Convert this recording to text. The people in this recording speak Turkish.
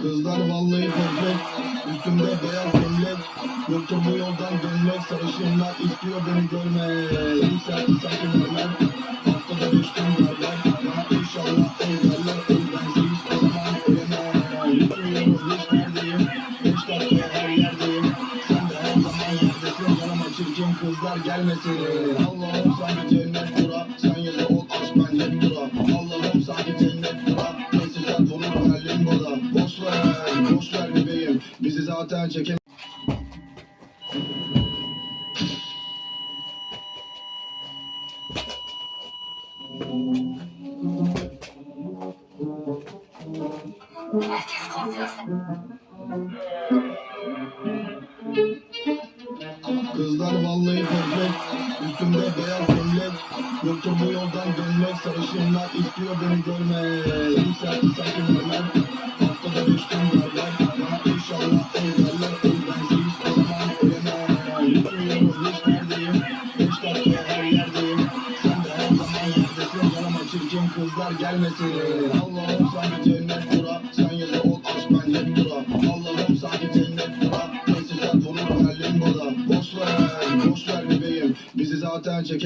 Kızlar vallahi perfect Üstümde beyaz gömlek. Yoktur bu yoldan dönmek Sarışınlar istiyor beni görmek serti sanki verler Haftada beş gün verler Bana inşallah ey derler Ey bensiz hiçbir her yerdeyim. Sen de her zaman yerdesin Yanıma çirkin kızlar gelmesin. Allah'ım sanki cennet zaten çekem Kızlar vallahi perfect. Üstümde beyaz gömlek. Yoktur bu yoldan dönmek Sarışınlar istiyor beni görmek Seni Sen de her zaman yerdesin Yanıma çirkin kızlar gelmesin Allah'ım sanki cennet bura. Sen yazı ol aşk ben hep Allah'ım sanki cennet bura. Neyse sen durur halim burada Boş ver, boş ver bebeğim. Bizi zaten çekemez